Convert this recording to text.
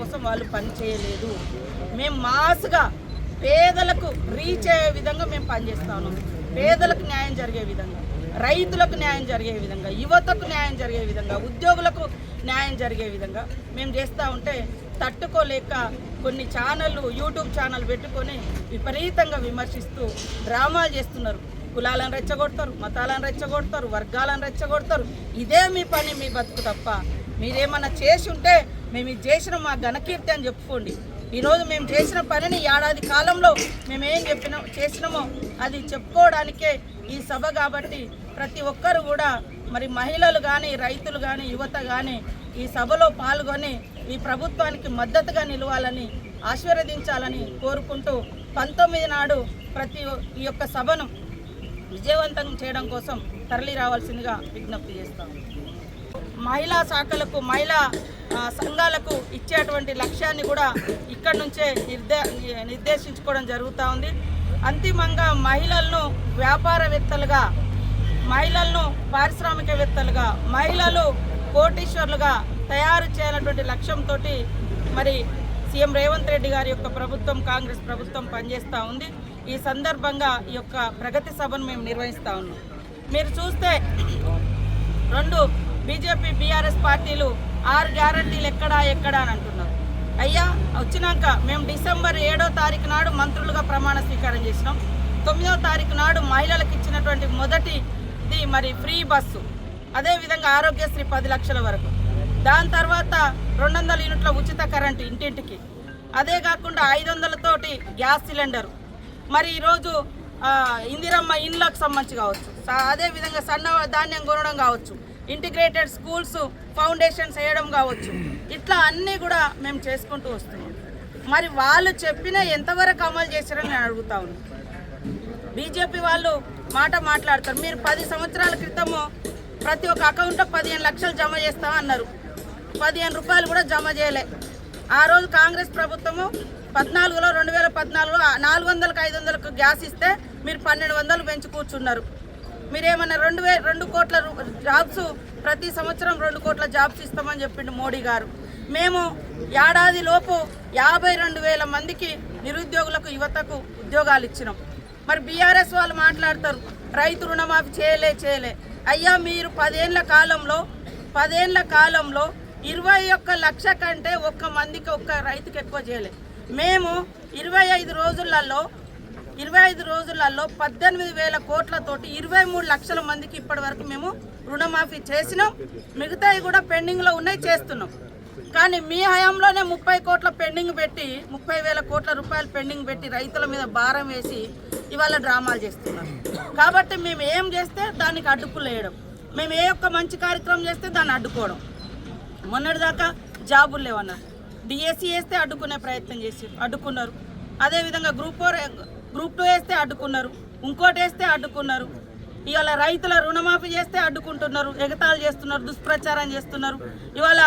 కోసం వాళ్ళు పనిచేయలేదు మేము మాస్గా పేదలకు రీచ్ అయ్యే విధంగా మేము పనిచేస్తాను పేదలకు న్యాయం జరిగే విధంగా రైతులకు న్యాయం జరిగే విధంగా యువతకు న్యాయం జరిగే విధంగా ఉద్యోగులకు న్యాయం జరిగే విధంగా మేము చేస్తూ ఉంటే తట్టుకోలేక కొన్ని ఛానళ్ళు యూట్యూబ్ ఛానల్ పెట్టుకొని విపరీతంగా విమర్శిస్తూ డ్రామాలు చేస్తున్నారు. కులాలను రెచ్చగొడతారు మతాలను రెచ్చగొడతారు వర్గాలను రెచ్చగొడతారు. ఇదే మీ పని మీ బతుకు తప్ప మీరేమన్నా చేసి ఉంటే మేము ఇది చేసిన మా ఘనకీర్తి అని చెప్పుకోండి. ఈరోజు మేము చేసిన పనిని ఏడాది కాలంలో మేము ఏం చెప్పినా చేసినామో అది చెప్పుకోవడానికే ఈ సభ కాబట్టి ప్రతి ఒక్కరు కూడా మరి మహిళలు కానీ రైతులు కానీ యువత కానీ ఈ సభలో పాల్గొని ఈ ప్రభుత్వానికి మద్దతుగా నిలవాలని ఆశీర్వదించాలని కోరుకుంటూ పంతొమ్మిది నాడు ప్రతి ఈ యొక్క సభను విజయవంతం చేయడం కోసం తరలి రావాల్సిందిగా విజ్ఞప్తి చేస్తాము మహిళా శాఖలకు మహిళా సంఘాలకు ఇచ్చేటువంటి లక్ష్యాన్ని కూడా ఇక్కడ నుంచే నిర్దే నిర్దేశించుకోవడం జరుగుతూ ఉంది. అంతిమంగా మహిళలను వ్యాపారవేత్తలుగా మహిళలను పారిశ్రామికవేత్తలుగా మహిళలు కోటీశ్వర్లుగా తయారు చేయాలన్నటువంటి లక్ష్యంతో మరి సీఎం రేవంత్ రెడ్డి గారి యొక్క ప్రభుత్వం కాంగ్రెస్ ప్రభుత్వం పనిచేస్తూ ఉంది. ఈ సందర్భంగా ఈ యొక్క ప్రగతి సభను మేము నిర్వహిస్తూ ఉన్నాం. మీరు చూస్తే రెండు బీజేపీ బీఆర్ఎస్ పార్టీలు ఆరు గ్యారంటీలు ఎక్కడా ఎక్కడా అని అంటున్నారు. అయ్యా వచ్చినాక మేము డిసెంబర్ ఏడో తారీఖు నాడు మంత్రులుగా ప్రమాణ స్వీకారం చేసినాం. తొమ్మిదో తారీఖు నాడు మహిళలకు ఇచ్చినటువంటి మొదటిది మరి ఫ్రీ బస్సు. అదేవిధంగా ఆరోగ్యశ్రీ పది లక్షల వరకు. దాని తర్వాత రెండు వందల యూనిట్ల ఉచిత కరెంటు ఇంటింటికి. అదే కాకుండా ఐదు వందలతోటి గ్యాస్ సిలిండర్. మరి ఈరోజు ఇందిరమ్మ ఇండ్లకు సంబంధించి కావచ్చు. అదేవిధంగా అదే విధంగా సన్న ధాన్యం కొనడం కావచ్చు. ఇంటిగ్రేటెడ్ స్కూల్స్ ఫౌండేషన్స్ వేయడం కావచ్చు. ఇట్లా అన్నీ కూడా మేము చేసుకుంటూ వస్తున్నాం. మరి వాళ్ళు చెప్పిన ఎంతవరకు అమలు చేశారని నేను అడుగుతా ఉన్నాను బీజేపీ వాళ్ళు మాట మాట్లాడతారు. మీరు పది సంవత్సరాల క్రితము ప్రతి ఒక్క అకౌంట్లో పదిహేను లక్షలు జమ చేస్తామన్నారు. పదిహేను రూపాయలు కూడా జమ చేయలే. ఆ రోజు కాంగ్రెస్ ప్రభుత్వము పద్నాలుగులో రెండు వేల పద్నాలుగులో నాలుగు వందలకు ఐదు వందలకు గ్యాస్ ఇస్తే మీరు పన్నెండు వందలు పెంచి కూర్చున్నారు. మీరేమన్నా రెండు వే రెండు కోట్ల రూ- జాబ్స్ ప్రతి సంవత్సరం రెండు కోట్ల జాబ్స్ ఇస్తామని చెప్పిండు మోడీ గారు. మేము ఏడాది లోపు యాభై రెండు వేల మందికి నిరుద్యోగులకు యువతకు ఉద్యోగాలు ఇచ్చినాం. మరి బీఆర్ఎస్ వాళ్ళు మాట్లాడతారు రైతు రుణమాఫీ చేయలే చేయలే. అయ్యా మీరు పదేళ్ళ కాలంలో పదేళ్ళ కాలంలో ఇరవై ఒక్క లక్ష కంటే ఒక్క మందికి ఒక్క రైతుకి ఎక్కువ చేయలే. మేము ఇరవై ఐదు రోజులలో ఇరవై ఐదు రోజులలో పద్దెనిమిది వేల కోట్లతోటి ఇరవై మూడు లక్షల మందికి ఇప్పటి వరకు మేము రుణమాఫీ చేసినాం. మిగతావి కూడా పెండింగ్లో ఉన్నాయి చేస్తున్నాం. కానీ మీ హయాంలోనే ముప్పై కోట్ల పెండింగ్ పెట్టి ముప్పై వేల కోట్ల రూపాయలు పెండింగ్ పెట్టి రైతుల మీద భారం వేసి ఇవాళ డ్రామాలు చేస్తున్నారు. కాబట్టి మేము ఏం చేస్తే దానికి అడ్డుకులేయడం మేము ఏ ఒక్క మంచి కార్యక్రమం చేస్తే దాన్ని అడ్డుకోవడం. మొన్నటిదాకా జాబులు లేవన్నారు. డిఎస్సి వేస్తే అడ్డుకునే ప్రయత్నం చేసి అడ్డుకున్నారు. అదేవిధంగా గ్రూప్ ఫోర్ గ్రూప్ టూ వేస్తే అడ్డుకున్నారు. ఇంకోటి వేస్తే అడ్డుకున్నారు. ఇవాళ రైతుల రుణమాఫీ చేస్తే అడ్డుకుంటున్నారు. ఎగతాళి చేస్తున్నారు దుష్ప్రచారం చేస్తున్నారు. ఇవాళ